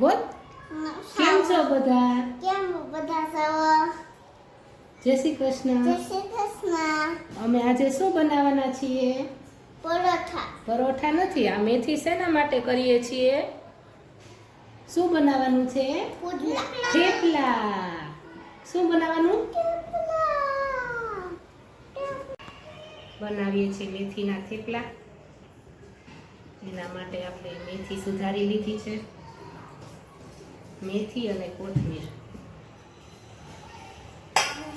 બોલ. કેમ છો બધા? કેમ બધા સૌ જય શ્રી કૃષ્ણ. જય શ્રી કૃષ્ણ. અમે આજે શું બનાવવાના છીએ? પરોઠા. પરોઠા નથી આ મેથી શેના માટે કરીએ છીએ? શું બનાવવાનું છે? થેપલા. શું બનાવવાનું? બનાવીએ છીએ મેથીના થેપલા. એના માટે આપણે મેથી સુધારી લીધી છે. મેથી અને કોથમીર.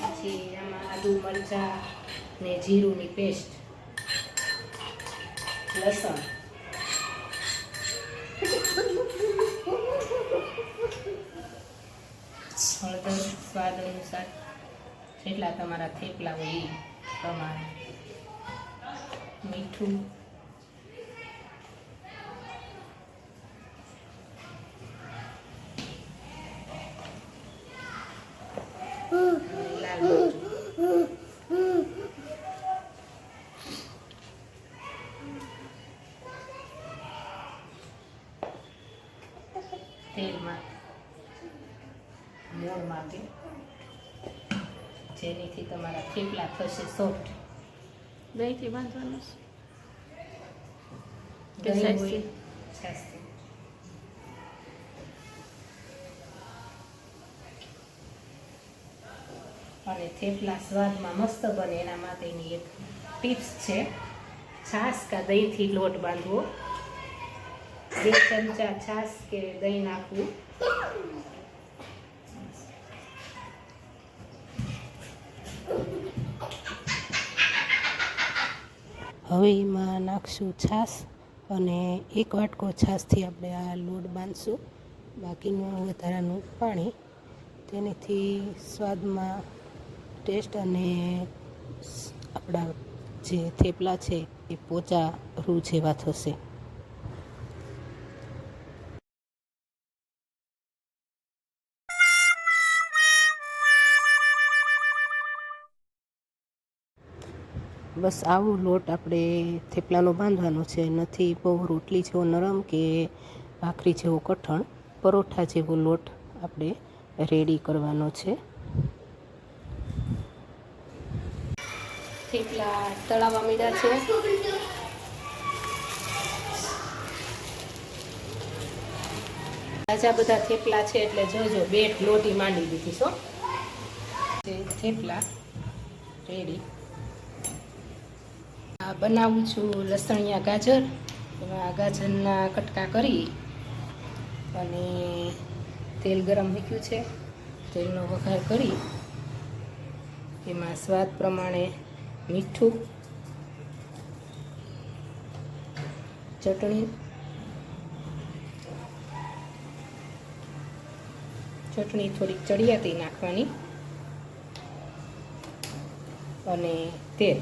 પછી આમાં આદુ, મરચા ને જીરુંની પેસ્ટ. લસણ. હળદર સ્વાદ અનુસાર જેટલા તમારા થેપલા હોય એ પ્રમાણે. મીઠું અને લાલ મરચું તેલમાં મોણ માટે જેનીથી તમારા થેપલા થશે સોફ્ટ દહીંથી બાંધવાનું છે. અને થેપલા સ્વાદમાં મસ્ત બને એના માટેની એક ટિપ્સ છે. છાશ કા દહીંથી લોટ બાંધવો. બે ચમચા છાશ કે દહીં નાખવું. હવે એમાં નાખશું છાશ અને એક વાટકો છાશથી આપણે આ લોટ બાંધશું. બાકીનું વધારાનું પાણી. તેનાથી સ્વાદમાં ટેસ્ટ અને આપણા જે થેપલા છે એ પોચા રૂ જેવા થશે. બસ આવો લોટ આપણે થેપલાનો બાંધવાનો છે. નથી બહુ રોટલી જેવો નરમ કે ભાખરી જેવો કઠણ. પરોઠા જેવો લોટ આપણે રેડી કરવાનો છે. થેપલા તળાવવા મીડા છે. તાજા બધા થેપલા છે એટલે જોજો બે લોટી માંડી દીધી છો થેપલા રેડી. આ બનાવું છું લસણિયા ગાજર. એમાં ગાજરના કટકા કરી અને તેલ ગરમ મૂક્યું છે. તેલનો વઘાર કરી. એમાં સ્વાદ પ્રમાણે મીઠું ચટણી ચટણી થોડીક ચડિયાતી નાખવાની અને તેલ.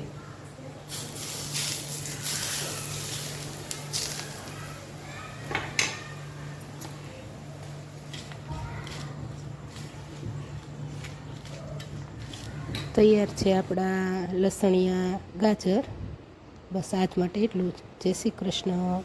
તૈયાર છે આપણા લસણિયા ગાજર. બસ આજ માટે એટલું જ. જય શ્રી કૃષ્ણ.